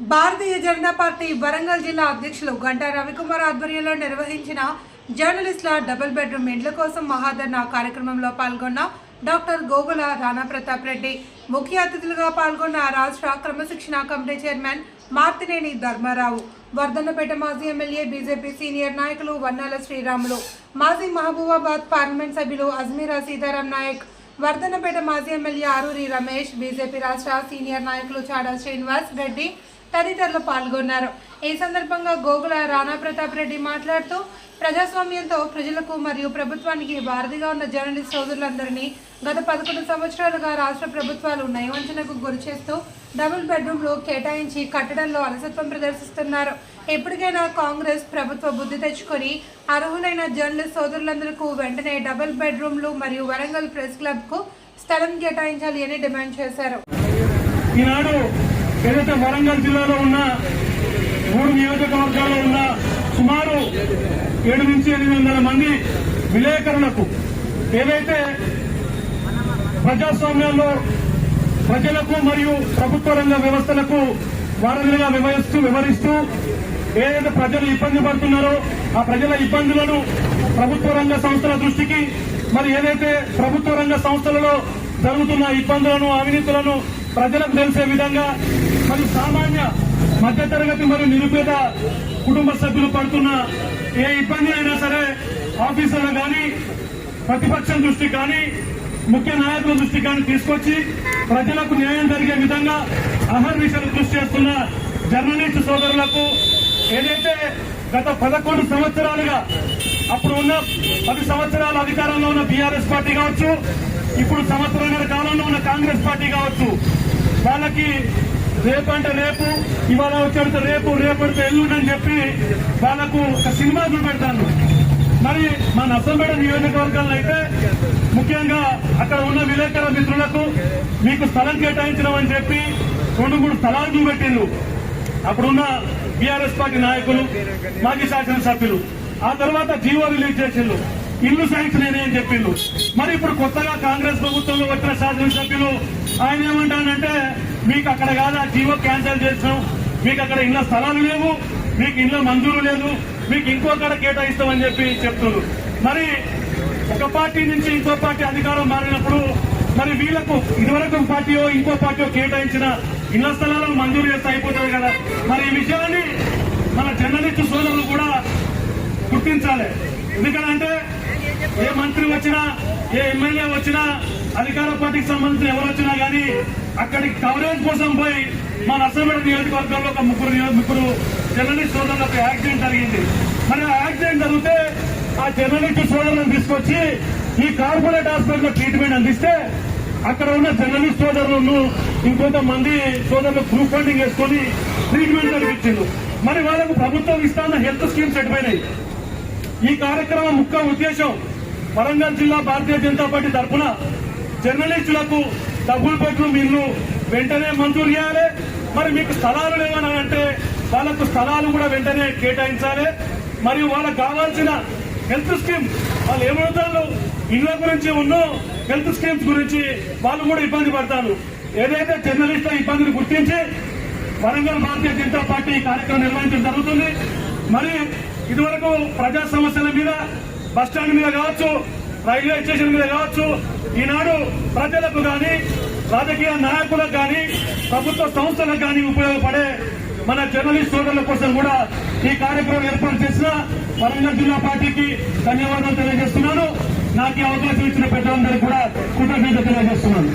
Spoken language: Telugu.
భారతీయ జనతా పార్టీ వరంగల్ జిల్లా అధ్యక్షులు గంటా రవికుమార్ ఆధ్వర్యంలో నిర్వహించిన జర్నలిస్టుల డబుల్ బెడ్రూమ్ ఇండ్ల కోసం మహాధర్నా కార్యక్రమంలో పాల్గొన్న డాక్టర్ గోగుల రాణా ప్రతాప్ రెడ్డి. ముఖ్య అతిథులుగా పాల్గొన్న రాష్ట్ర క్రమశిక్షణ కమిటీ చైర్మన్ మార్తినేని ధర్మారావు వర్ధన్నపేట మాజీ ఎమ్మెల్యే బీజేపీ సీనియర్ నాయకులు వన్నాల శ్రీరాములు మాజీ మహబూబాబాద్ పార్లమెంట్ సభ్యులు అజ్మీరా సీతారాం నాయక్ వర్ధన్నపేట మాజీ ఎమ్మెల్యే ఆరూరి రమేష్ బీజేపీ రాష్ట్ర సీనియర్ నాయకులు చాడా శ్రీనివాస్ రెడ్డి తదితరులు పాల్గొన్నారు. ఈ సందర్భంగా గోగుల రాణా ప్రతాప్ రెడ్డి మాట్లాడుతూ ప్రజాస్వామ్యంతో ప్రజలకు మరియు ప్రభుత్వానికి వారధిగా ఉన్న జర్నలిస్ట్ సోదరులందరినీ గత పదకొండు సంవత్సరాలుగా రాష్ట్ర ప్రభుత్వాలు నయవంచనకు గురి చేస్తూ డబుల్ బెడ్రూమ్లు కేటాయించి కట్టడంలో అలసత్వం ప్రదర్శిస్తున్నారు. ఎప్పటికైనా కాంగ్రెస్ ప్రభుత్వ బుద్ధి తెచ్చుకొని అర్హులైన జర్నలిస్ట్ సోదరులందరికీ వెంటనే డబుల్ బెడ్రూమ్లు మరియు వరంగల్ ప్రెస్ క్లబ్కు స్థలం కేటాయించాలి అని డిమాండ్ చేశారు. ఈనాడు ఏదైతే వరంగల్ జిల్లాలో ఉన్న మూడు నియోజకవర్గాల్లో ఉన్న సుమారు ఏడు నుంచి ఎనిమిది వందల మంది విలేకరులకు ఏదైతే ప్రజాస్వామ్యంలో ప్రజలకు మరియు ప్రభుత్వ రంగ వ్యవస్థలకు వారధిగా వివరిస్తూ వివరిస్తూ ఏదైతే ప్రజలు ఇబ్బంది పడుతున్నారో ఆ ప్రజల ఇబ్బందులను ప్రభుత్వ రంగ సంస్థల దృష్టికి మరి ఏదైతే ప్రభుత్వ రంగ సంస్థలలో జరుగుతున్న ఇబ్బందులను అవినీతులను ప్రజలకు తెలిసే విధంగా మరి సామాన్య మధ్యతరగతి మరియు నిరుపేద కుటుంబ సభ్యులు పడుతున్న ఏ ఇబ్బంది అయినా సరే ఆఫీసర్లు కానీ ప్రతిపక్షం దృష్టి కానీ ముఖ్య నాయకుల దృష్టి కానీ తీసుకొచ్చి ప్రజలకు న్యాయం జరిగే విధంగా అహర్నిశలు కృషి చేస్తున్న జర్నలిస్టు సోదరులకు ఏదైతే గత పదకొండు సంవత్సరాలుగా అప్పుడు ఉన్న పది సంవత్సరాల అధికారంలో ఉన్న బీఆర్ఎస్ పార్టీ కావచ్చు ఇప్పుడు సంవత్సరాల కాలంలో ఉన్న కాంగ్రెస్ పార్టీ కావచ్చు వాళ్ళకి రేపు అంటే రేపు ఇవాళ వచ్చేడితే రేపు రేపడితే ఎల్లుండి అని చెప్పి వాళ్ళకు ఒక సినిమా చూపెడతాను మరి మా నర్సంపేట నియోజకవర్గంలో అయితే ముఖ్యంగా అక్కడ ఉన్న విలేకరుల మిత్రులకు మీకు స్థలం కేటాయించడం అని చెప్పి రెండు మూడు స్థలాలు చూపెట్టిండు అప్పుడున్న బీఆర్ఎస్ పార్టీ నాయకులు మాజీ శాసనసభ్యులు. ఆ తర్వాత జీవో రిలీజ్ చేసిండు ఇల్లు శాంక్షన్ అయినాయి అని చెప్పిండు. మరి ఇప్పుడు కొత్తగా కాంగ్రెస్ ప్రభుత్వంలో వచ్చిన శాసనసభ్యులు ఆయన ఏమంటానంటే మీకు అక్కడ కాదు ఆ జీవో క్యాన్సిల్ చేసినాం. మీకు అక్కడ ఇళ్ళ స్థలాలు లేవు మీకు ఇళ్ళ మంజూరు లేదు మీకు ఇంకో కాడ కేటాయిస్తామని చెప్పి చెప్తున్నారు. మరి ఒక పార్టీ నుంచి ఇంకో పార్టీ అధికారం మారినప్పుడు మరి వీళ్ళకు ఇదివరకు పార్టీయో ఇంకో పార్టీయో కేటాయించిన ఇళ్ళ స్థలాలను మంజూరు చేస్తే అయిపోతుంది కదా. మరి ఈ విషయాన్ని మన జర్నలిస్టు సోదరులు కూడా గుర్తించాలి. ఎందుకంటే ఏ మంత్రి వచ్చినా ఏ ఎమ్మెల్యే వచ్చినా అధికార పార్టీకి సంబంధించిన ఎవరు వచ్చినా గానీ అక్కడికి కవరేజ్ కోసం పోయి మా నర్సంపేట నియోజకవర్గంలో ఒక ముగ్గురు ముగ్గురు జర్నలిస్ట్ సోదరులకు యాక్సిడెంట్ జరిగింది. మరి ఆ యాక్సిడెంట్ జరిగితే ఆ జర్నలిస్ట్ సోదరులను తీసుకొచ్చి ఈ కార్పొరేట్ హాస్పిటల్ ట్రీట్మెంట్ అందిస్తే అక్కడ ఉన్న జర్నలిస్ట్ సోదరులను ఇంకొంతమంది సోదరులు గ్రూప్ ఫండింగ్ వేసుకొని ట్రీట్మెంట్ జరిపించిండు మరి వాళ్ళకు ప్రభుత్వం ఇస్తాన్న హెల్త్ స్కీమ్స్ ఎటుపోయినాయి ఈ కార్యక్రమం ముఖ్య ఉద్దేశం వరంగల్ జిల్లా భారతీయ జనతా పార్టీ తరఫున జర్నలిస్టులకు డబుల్ బెడ్రూమ్ ఇల్లు వెంటనే మంజూరు చేయాలి. మరి మీకు స్థలాలు లేవని అంటే వాళ్ళకు స్థలాలు కూడా వెంటనే కేటాయించాలి. మరియు వాళ్ళకు కావాల్సిన హెల్త్ స్కీమ్ వాళ్ళు ఏమవుతారు ఇళ్ళ గురించి ఉన్నో హెల్త్ స్కీమ్స్ గురించి వాళ్ళు కూడా ఇబ్బంది పడతారు. ఏదైతే జర్నలిస్టుల ఇబ్బందిని గుర్తించి వరంగల్ భారతీయ జనతా పార్టీ కార్యక్రమం నిర్వహించడం జరుగుతుంది. మరి ఇదివరకు ప్రజా సమస్యల మీద బస్టాండ్ మీద కావచ్చు రైల్వే స్టేషన్ మీద కావచ్చు ఈనాడు ప్రజలకు కానీ రాజకీయ నాయకులకు కానీ ప్రభుత్వ సంస్థలకు కానీ ఉపయోగపడే మన జర్నలిస్ట్ సోదరుల కోసం కూడా ఈ కార్యక్రమం ఏర్పాటు చేసిన వరంగల్ జిల్లా పార్టీకి ధన్యవాదాలు తెలియజేస్తున్నాను. నాకు ఈ అవకాశం ఇచ్చిన పెద్దలందరికీ కూడా కృతజ్ఞత తెలియజేస్తున్నాను.